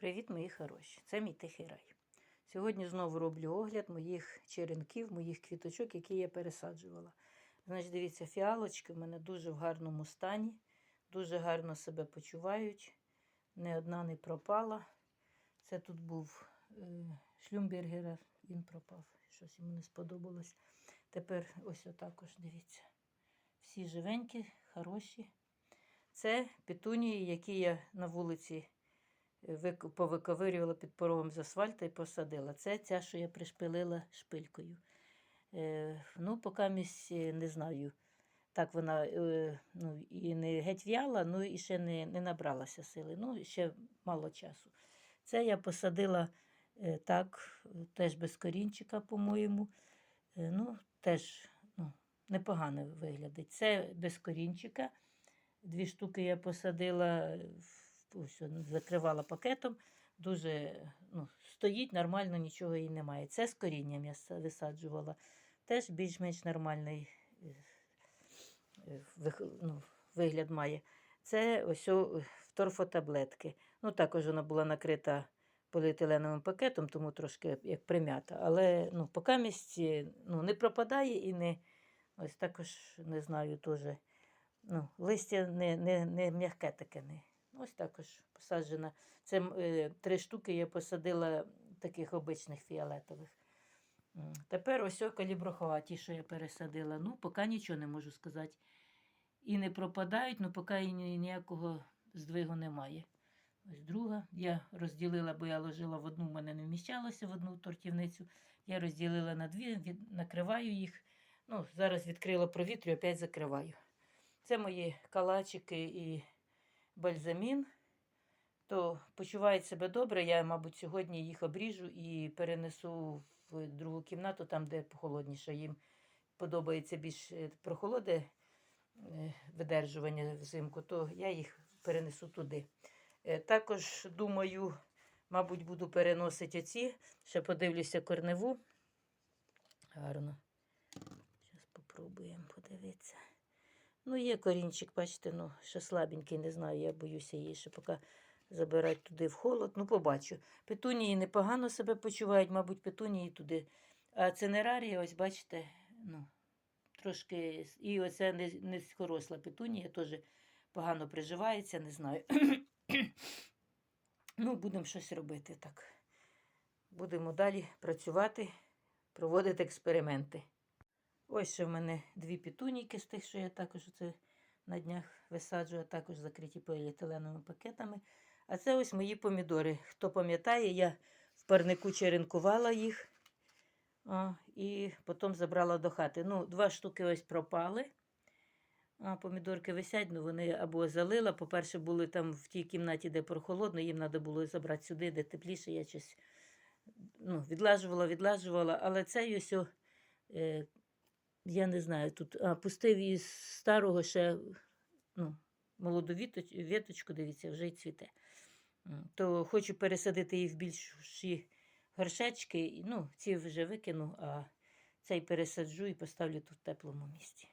Привіт, мої хороші! Це мій тихий рай. Сьогодні знову роблю огляд моїх черенків, моїх квіточок, які я пересаджувала. Значить, дивіться, фіалочки в мене дуже в гарному стані, дуже гарно себе почувають. Не одна не пропала. Це тут був е, шлюмбергера, він пропав. Щось йому не сподобалось. Тепер ось отакож дивіться. Всі живенькі, хороші. Це петунії, які я на вулиці повиковирювала під порогом з асфальту і посадила. Це ця, що я пришпилила шпилькою. Е, ну, поки місць не знаю. Так вона е, ну, і не геть в'яла, ну і ще не, не набралася сили. Ну, ще мало часу. Це я посадила е, так, е, теж без корінчика, по-моєму. Е, ну, теж ну, непогано виглядить. Це без корінчика. Дві штуки я посадила, в- ось, ну, закривала пакетом. Дуже ну, стоїть нормально, нічого їй немає. Це з корінням я висаджувала. Теж більш-менш нормальний е, ну, вигляд має. Це ось торфотаблетки. Ну, також вона була накрита поліетиленовим пакетом, тому трошки як примята. Але ну, поки місці ну, не пропадає і не ось також не знаю теж. Ну, листя не, не, не м'яке таке. Не. Ось також посаджена. Це е, три штуки я посадила таких обичних фіолетових. Тепер ось каліброхова, ті, що я пересадила. Ну, поки нічого не можу сказати. І не пропадають, ну поки ніякого здвигу немає. Ось друга. Я розділила, бо я ложила в одну, в мене не вміщалося в одну тортівницю. Я розділила на дві, від, накриваю їх. Ну, зараз відкрила провітрю, опять закриваю. Це мої калачики і бальзамін. То почувають себе добре. Я, мабуть, сьогодні їх обріжу і перенесу в другу кімнату, там, де похолодніше. Їм подобається більш е, прохолоде е, видержування взимку, то я їх перенесу туди. Е, Також думаю, мабуть, буду переносити оці. Ще подивлюся корневу. Гарно. Зараз спробуємо подивитися. Ну, є корінчик, бачите, ну, ще слабенький, не знаю, я боюся її ще поки забирати туди в холод. Ну, побачу. Петунії непогано себе почувають, мабуть, петунії туди. А цинерарія, ось бачите, ну, трошки. І оця низькоросла петунія теж погано приживається, не знаю. ну, будемо щось робити так. Будемо далі працювати, проводити експерименти. Ось ще в мене дві петунійки з тих, що я також оце на днях висаджую, а також закриті поліетиленовими пакетами. А це ось мої помідори. Хто пам'ятає, я в парнику черенкувала їх а, і потім забрала до хати. Ну, два штуки ось пропали. А помідорки висять, ну вони або залила. По-перше, були там в тій кімнаті, де прохолодно, їм треба було забрати сюди, де тепліше. Я щось ну, відлажувала, відлажувала. Але цей ось, о, е, я не знаю, тут а, пустив із старого ще ну, молоду віточку, дивіться, вже й цвіте. То хочу пересадити її в більші горшечки. Ну, ці вже викину, а цей пересаджу і поставлю тут в теплому місці.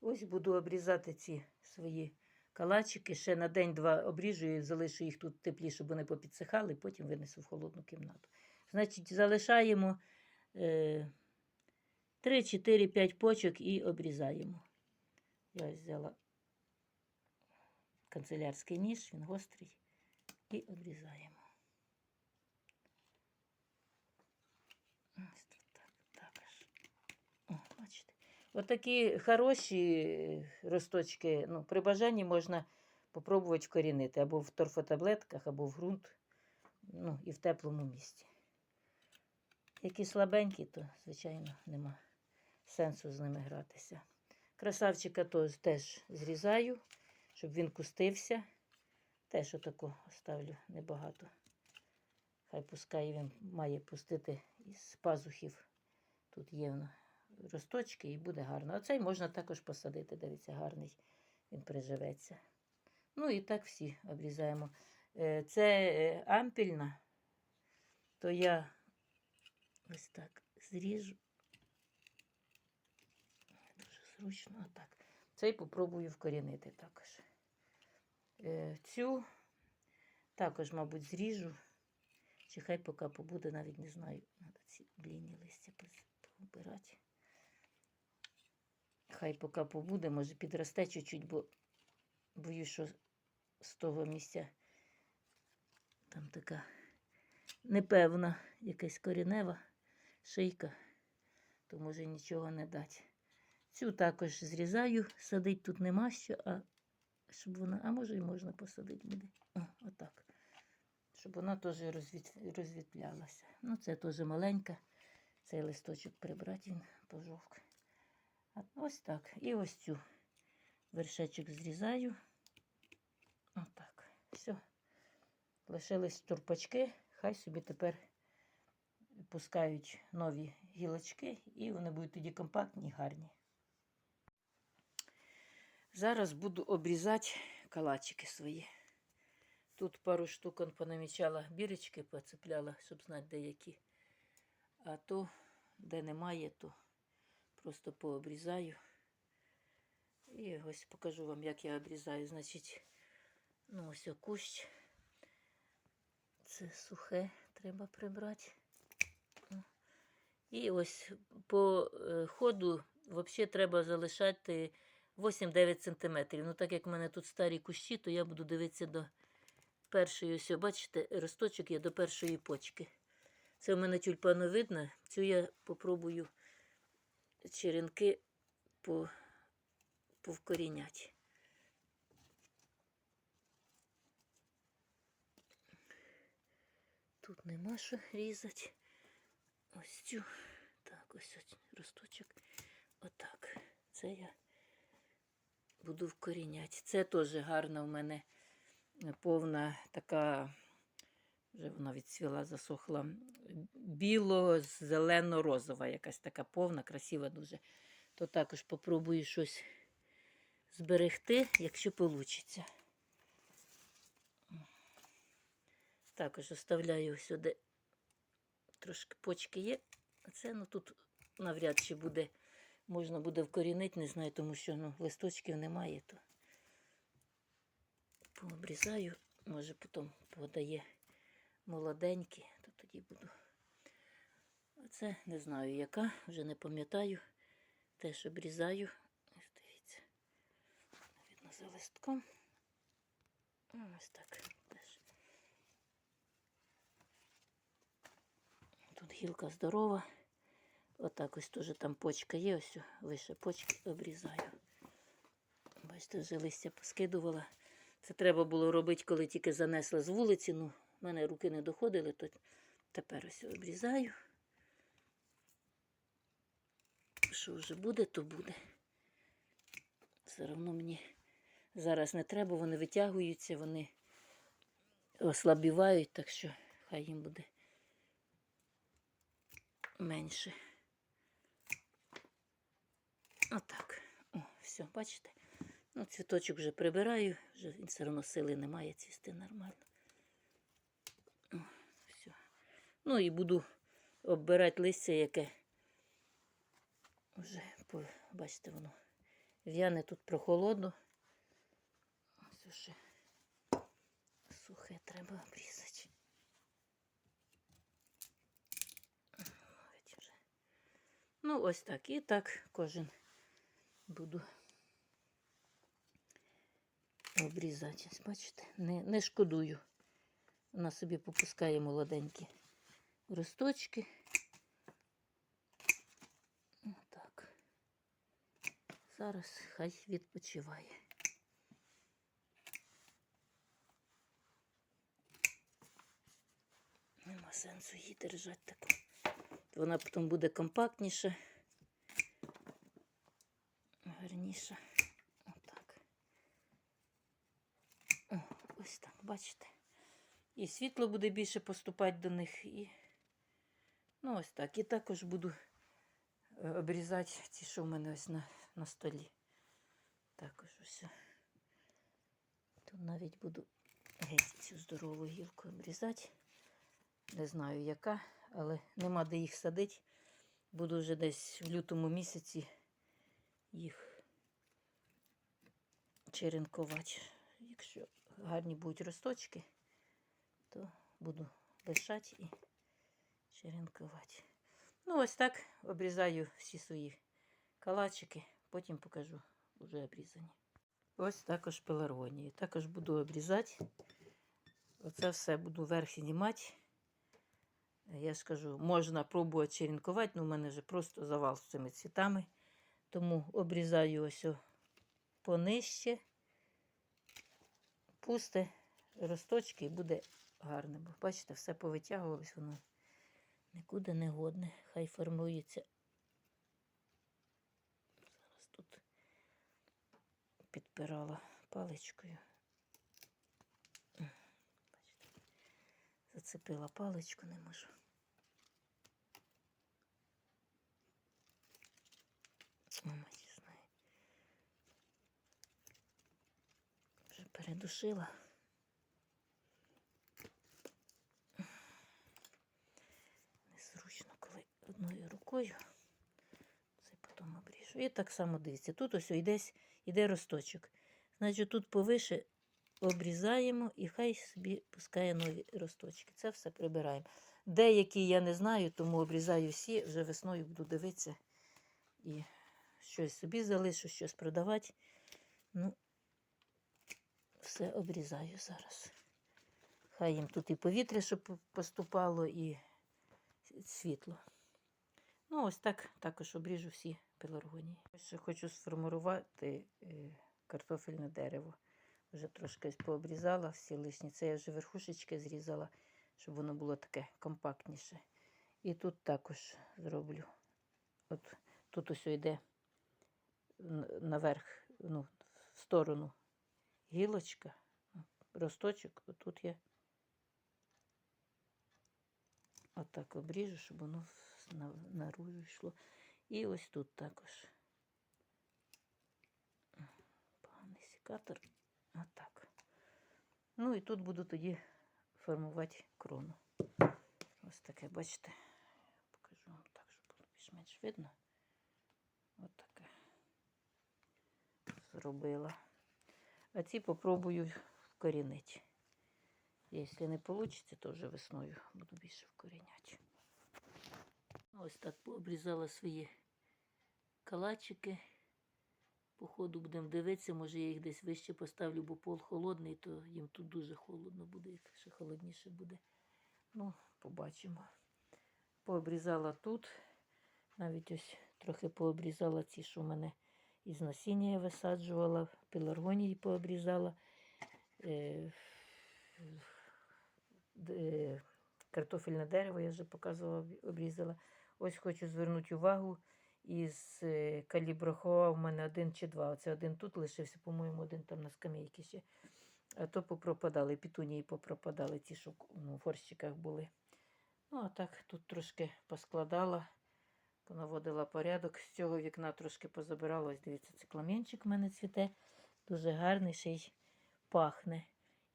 Ось буду обрізати ці свої калачики. Ще на день-два обріжу і залишу їх тут теплі, щоб вони попідсихали, потім винесу в холодну кімнату. Значить, залишаємо е, 3, 4, 5 почок і обрізаємо. Я взяла канцелярський ніж, він гострий, і обрізаємо. Ось тут так, так аж. О, бачите. Отакі хороші росточки, ну, при бажанні можна попробувати вкорінити або в торфотаблетках, або в ґрунт, ну, і в теплому місці. Які слабенькі, то, звичайно, нема сенсу з ними гратися. Красавчика теж зрізаю, щоб він кустився. Теж отако оставлю небагато. Хай пускай він має пустити із пазухів. Тут є росточки і буде гарно. А цей можна також посадити, дивіться, гарний, він приживеться. Ну і так всі обрізаємо. Е, Це е, ампільна, то я ось так зріжу. Зручно, отак. Цей попробую вкорінити також. Е, Цю Також, мабуть, зріжу. Чи хай поки побуде, навіть не знаю. Треба ці длінні листя побирати. Хай поки побуде, може підросте чуть-чуть, бо боюсь, що з того місця там така непевна якась корінева шийка, то може нічого не дати. Цю також зрізаю, садить тут нема що, а щоб вона, а може і можна посадити буде. Отак. Щоб вона теж розвітлялася. Ну, це теж маленька. Цей листочок прибрати, він пожовк. А ось так. І ось цю вершечок зрізаю. Отак. Все. Лишились турпачки, хай собі тепер пускають нові гілочки, і вони будуть тоді компактні і гарні. Зараз буду обрізати калачики свої. Тут пару штук понамічала бірочки, поцепляла, щоб знати, де які. А то, де немає, то просто пообрізаю. І ось покажу вам, як я обрізаю. Значить, ну ось кущ. Це сухе, треба прибрати. І ось по е, ходу взагалі треба залишати 8-9 см. Ну, так як в мене тут старі кущі, то я буду дивитися до першої, ось, бачите, росточок є до першої почки. Це в мене тюльпановидна. Цю я попробую черенки по, повкоріняти. Тут нема що різати. Ось цю. Так, ось ось росточок. Отак. Це я буду вкоріняти. Це теж гарна в мене повна така, вже вона відцвіла, засохла, біло-зелено-розова, якась така повна, красива дуже. То також попробую щось зберегти, якщо вийде. Також оставляю сюди трошки почки є. Це ну, тут навряд чи буде, можна буде вкорінити, не знаю, тому що ну, листочків немає. То пообрізаю, може потім подає молоденькі, то тоді буду. А це не знаю яка, вже не пам'ятаю. Теж обрізаю. Ось дивіться. Видно за листком. Ось так. Теж. Тут гілка здорова. Отак ось теж там почка є, ось лише почки обрізаю. Бачите, вже листя поскидувала. Це треба було робити, коли тільки занесла з вулиці. Ну, в мене руки не доходили, то тепер ось обрізаю. Що вже буде, то буде. Все одно мені зараз не треба, вони витягуються, вони ослабівають, так що хай їм буде менше. Отак. О, все, бачите? Ну, цвіточок вже прибираю, вже він все одно сили немає цвісти нормально. О, все. Ну і буду оббирати листя, яке вже, бачите, воно в'яне тут прохолодно. Ось ще сухе треба обрізати. Ну, ось так. І так кожен буду обрізати. Бачите, не, не шкодую. Вона собі попускає молоденькі росточки. Отак. Зараз хай відпочиває. Нема сенсу її держати таку. Вона потім буде компактніша, гарніша. Отак. О, ось так, бачите. І світло буде більше поступати до них. І... Ну, ось так. І також буду е, обрізати ті, що в мене ось на, на столі. Також ось. Тут навіть буду геть цю здорову гілку обрізати. Не знаю яка, але нема де їх садити. Буду вже десь в лютому місяці їх черенкувати. Якщо гарні будуть росточки, то буду лишати і черенкувати. Ну, ось так обрізаю всі свої калачики, потім покажу вже обрізані. Ось також пеларгонії. Також буду обрізати. Оце все буду вверх знімати. Я ж кажу, можна пробувати черенкувати, але в мене вже просто завал з цими цвітами. Тому обрізаю ось понижче, пусте росточки і буде гарно. Бо бачите, все повитягувалось, воно нікуди не годне. Хай формується. Зараз тут підпирала паличкою. Бачите, зацепила паличку, не можу. Мама не знаю. Вже передушила. Незручно, коли одною рукою. Це потім обріжу. І так само дивіться. Тут ось йде, йде росточок. Значить, тут повише обрізаємо і хай собі пускає нові росточки. Це все прибираємо. Деякі я не знаю, тому обрізаю всі, вже весною буду дивитися і щось собі залишу, щось продавати. Ну, все обрізаю зараз. Хай їм тут і повітря, щоб поступало, і світло. Ну, ось так також обріжу всі пеларгонії. Ще хочу сформувати е, картофельне дерево. Вже трошки пообрізала всі лишні. Це я вже верхушечки зрізала, щоб воно було таке компактніше. І тут також зроблю. От тут ось йде наверх, ну, в сторону гілочка, росточок, отут я отак обріжу, щоб воно наружу йшло. І ось тут також. Поганий секатор. Отак. Ну і тут буду тоді формувати крону. Ось таке, бачите, покажу вам так, щоб було більш-менш видно. Ось таке зробила. А ці попробую вкорінити. Якщо не вийде, то вже весною буду більше вкоріняти. Ось так пообрізала свої калачики. По ходу будемо дивитися, може я їх десь вище поставлю, бо пол холодний, то їм тут дуже холодно буде, як ще холодніше буде. Ну, побачимо. Пообрізала тут. Навіть ось трохи пообрізала ці, що в мене із насіння я висаджувала, пеларгонії пообрізала. Е, де- картофельне дерево я вже показувала, обрізала. Ось хочу звернути увагу. Із е, каліброхоа в мене один чи два. Оце один тут лишився, по-моєму, один там на скамейці ще. А то попропадали, пітунії попропадали, ті, що ну, в горщиках були. Ну, а так тут трошки поскладала, понаводила порядок. З цього вікна трошки позабирала. Ось дивіться, цикламенчик в мене цвіте. Дуже гарний, ще й пахне.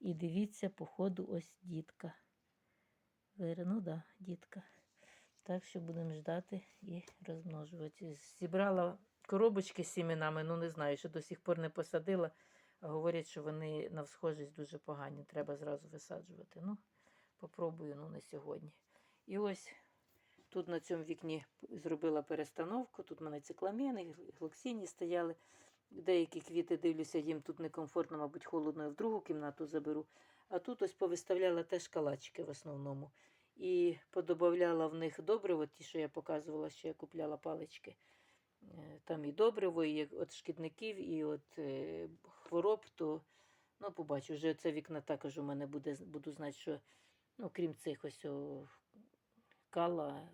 І дивіться, по ходу ось дітка. Ну да, дітка. Так що будемо ждати і розмножувати. Зібрала коробочки з сімінами, ну не знаю, що до сих пор не посадила. Говорять, що вони на всхожість дуже погані. Треба зразу висаджувати. Ну, попробую, ну не сьогодні. І ось тут на цьому вікні зробила перестановку. Тут в мене цикламени, глоксіні стояли. Деякі квіти дивлюся, їм тут некомфортно, мабуть, холодно, я в другу кімнату заберу. А тут ось повиставляла теж калачики в основному. І подобавляла в них добриво, ті, що я показувала, що я купляла палички. Е, Там і добриво, і від шкідників, і від е, хвороб, то ну, побачу, вже це вікна також у мене буде, буду знати, що ну, крім цих ось кала,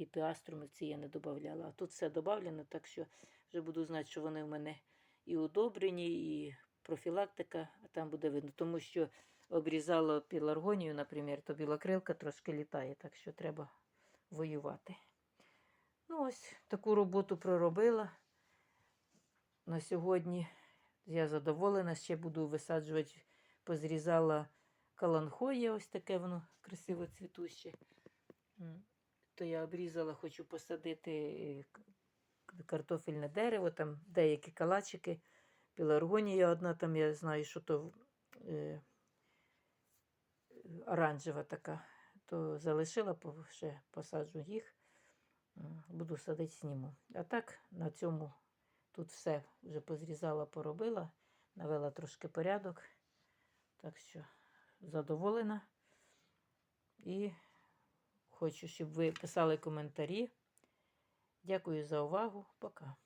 гіпіаструмів, ці я не додавала. А тут все додавлено, так що вже буду знати, що вони в мене і удобрені, і профілактика, а там буде видно. Тому що обрізала піларгонію, наприклад, то білокрилка трошки літає, так що треба воювати. Ну, ось таку роботу проробила. На сьогодні я задоволена, ще буду висаджувати, позрізала каланхоє, ось таке воно красиво цвітуще. То я обрізала, хочу посадити е, картофельне дерево, там деякі калачики, пеларгонія одна, там я знаю, що то е, оранжева така, то залишила, ще посаджу їх. Буду садити сніму. А так на цьому тут все вже позрізала, поробила, навела трошки порядок. Так що задоволена. І хочу, щоб ви писали коментарі. Дякую за увагу. Пока.